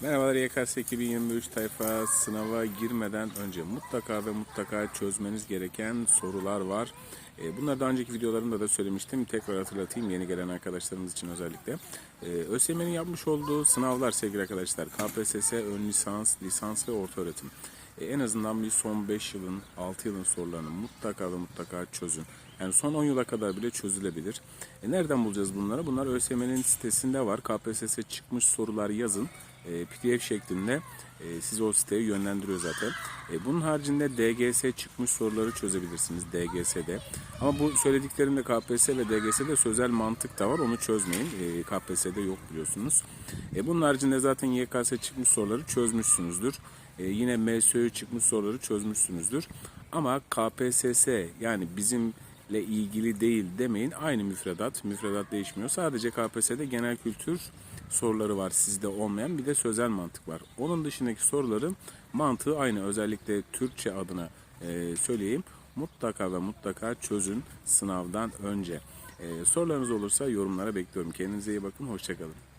Merhabalar YKS 2023 tayfa sınava girmeden önce mutlaka ve mutlaka çözmeniz gereken sorular var. E, Bunları daha önceki videolarımda da söylemiştim. Tekrar hatırlatayım yeni gelen arkadaşlarımız için özellikle. E, ÖSYM'nin yapmış olduğu sınavlar sevgili arkadaşlar. KPSS, ön lisans, lisans ve orta öğretim. E, En azından bir son 5 yılın, 6 yılın sorularını mutlaka ve mutlaka çözün. Yani son 10 yıla kadar bile çözülebilir. E nereden bulacağız bunları? Bunlar ÖSYM'nin sitesinde var. KPSS çıkmış sorular yazın. E, PDF şeklinde e, sizi o siteye yönlendiriyor zaten. E, bunun haricinde DGS çıkmış soruları çözebilirsiniz DGS'de. Ama bu söylediklerimde KPSS ve DGS'de sözel mantık da var. Onu çözmeyin. E, KPSS'de yok biliyorsunuz. E, bunun haricinde zaten YKS çıkmış soruları çözmüşsünüzdür. E, yine MSÖ çıkmış soruları çözmüşsünüzdür. Ama KPSS yani bizimle ilgili değil demeyin. Aynı müfredat. Müfredat değişmiyor. Sadece KPSS'de genel kültür soruları var sizde olmayan. Bir de sözel mantık var. Onun dışındaki soruların mantığı aynı. Özellikle Türkçe adına e, söyleyeyim. Mutlaka ve mutlaka çözün sınavdan önce. E, sorularınız olursa yorumlara bekliyorum. Kendinize iyi bakın. Hoşçakalın.